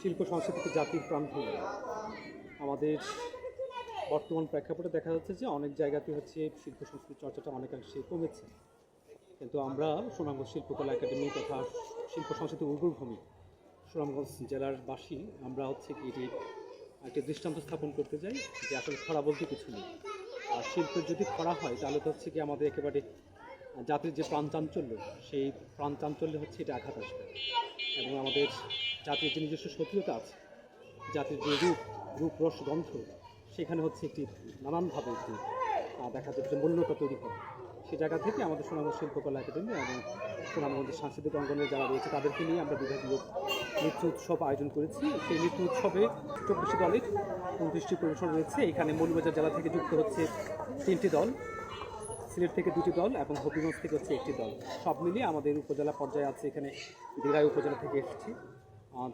শিল্প সংস্কৃতিকে জাতির প্রাণভূমি আমাদের বর্তমান প্রেক্ষাপটে দেখা যাচ্ছে যে অনেক জায়গাতে হচ্ছে শিল্প সংস্কৃতি চর্চাটা অনেকাংশে কমেছে। কিন্তু আমরা সুনামগঞ্জ শিল্পকলা একাডেমি তথা শিল্প সংস্কৃতি উর্বর ভূমি সুনামগঞ্জ জেলার বাসী, আমরা হচ্ছে কি এটি একটি দৃষ্টান্ত স্থাপন করতে যাই যে আসলে খরা বলতে কিছু নেই। আর শিল্পের যদি খরা হয়, তাহলে তো হচ্ছে কি আমাদের একেবারে জাতির যে প্রাণচাঞ্চল্য, সেই প্রাণচাঞ্চল্যে হচ্ছে এটা আঘাত আসবে। এবং আমাদের জাতির যে নিজস্ব সক্রিয়তা আছে, জাতির যে রূপ রূপ রস গন্ধ, সেখানে হচ্ছে একটি নানানভাবে একটি দেখা যাচ্ছে মূল্যতা তৈরি হবে সে জায়গা থেকে আমাদের সুনামগঞ্জ শিল্পকলা একাডেমি এবং সুনামগঞ্জের সাংস্কৃতিক অঙ্গনে যারা রয়েছে, তাদেরকে নিয়ে আমরা বিভাগীয় নৃত্য উৎসব আয়োজন করেছি। সেই নৃত্য উৎসবে চব্বিশটি দলের উনত্রিশটি পরিবেশন রয়েছে। এখানে মৌলবাজার জেলা থেকে যুক্ত হচ্ছে তিনটি দল। সিলেট থেকে দুটি দল এবং হবিগঞ্জ থেকে হচ্ছে একটি দল। সব মিলিয়ে আমাদের উপজেলা পর্যায়ে আছে এখানে দিরাই উপজেলা থেকে এসেছি।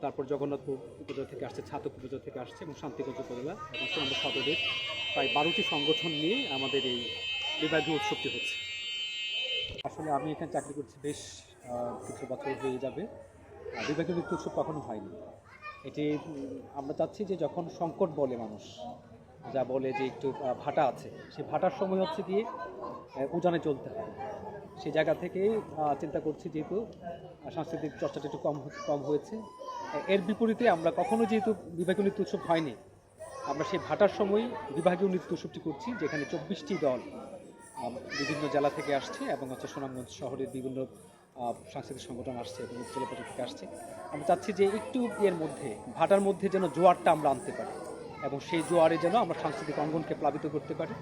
তারপর জগন্নাথপুর উপজেলা থেকে আসছে, ছাতক উপজেলা থেকে আসছে এবং শান্তিগঞ্জ উপজেলা এবং সোনামুখ সদরের প্রায় বারোটি সংগঠন নিয়ে আমাদের এই বিভাগীয় উৎসবটি হচ্ছে। আসলে আমি এখানে চাকরি করছি বেশ কিছু বছর হয়ে যাবে। বিভাগীয় উৎসব কখনো হয়নি। এটি আমরা চাচ্ছি যে যখন সংকট বলে মানুষ যা বলে যে একটু ভাটা আছে। সেই ভাটার সময় হচ্ছে গিয়ে উজানে চলতে হয়। সেই জায়গা থেকে আহ, চিন্তা করছি যেহেতু সাংস্কৃতিক চর্চাটা একটু কম কম হয়েছে। এর বিপরীতে আমরা কখনো যেহেতু বিভাগীয় নৃত্য উৎসব হয়নি আমরা সেই ভাটার সময় বিভাগীয় নৃত্য উৎসবটি করছি যেখানে চব্বিশটি দল বিভিন্ন জেলা থেকে আসছে এবং হচ্ছে সুনামগঞ্জ শহরের বিভিন্ন সাংস্কৃতিক সংগঠন আসছে এবং পর্যায় থেকে আসছে। আমরা চাচ্ছি যে একটু এর মধ্যে ভাটার মধ্যে যেন জোয়ারটা আমরা আনতে পারি। এবং সেই জোয়ারে যেন আমরা সাংস্কৃতিক অঙ্গনকে প্লাবিত করতে পারি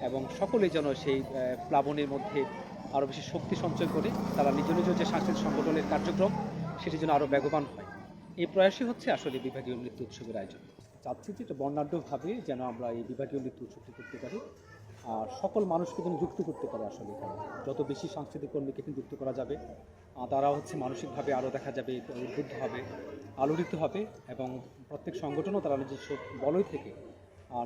এবং সকলেই যেন সেই প্লাবনের মধ্যে আরও বেশি শক্তি সঞ্চয় করে তারা নিজ নিজ যে সাংস্কৃতিক সংগঠনের কার্যক্রম সেটি যেন আরও বেগবান হয়। এই প্রয়াসই হচ্ছে আসলে বিভাগীয় নৃত্য উৎসবের আয়োজন। চাচ্ছি যে এটা বর্ণাঢ্যভাবে যেন আমরা এই বিভাগীয় নৃত্য উৎসবটি করতে পারি। আর সকল মানুষকে যেন যুক্ত করতে পারে আসলে যত বেশি সাংস্কৃতিক কর্মীকে এখানে যুক্ত করা যাবে তারা হচ্ছে মানসিকভাবে আরও দেখা যাবে, উদ্বুদ্ধ হবে, আলোড়িত হবে এবং প্রত্যেক সংগঠনও তারা নিজস্ব বলয় থেকে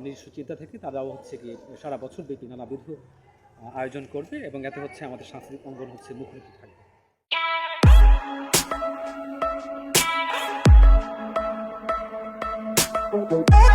নিজস্ব চিন্তা থেকে তারাও হচ্ছে কি সারা বছর ব্যাপী নানাবিধ আয়োজন করবে এবং এতে হচ্ছে আমাদের সাংস্কৃতিক অঙ্গন হচ্ছে মুখরিত থাকবে। Música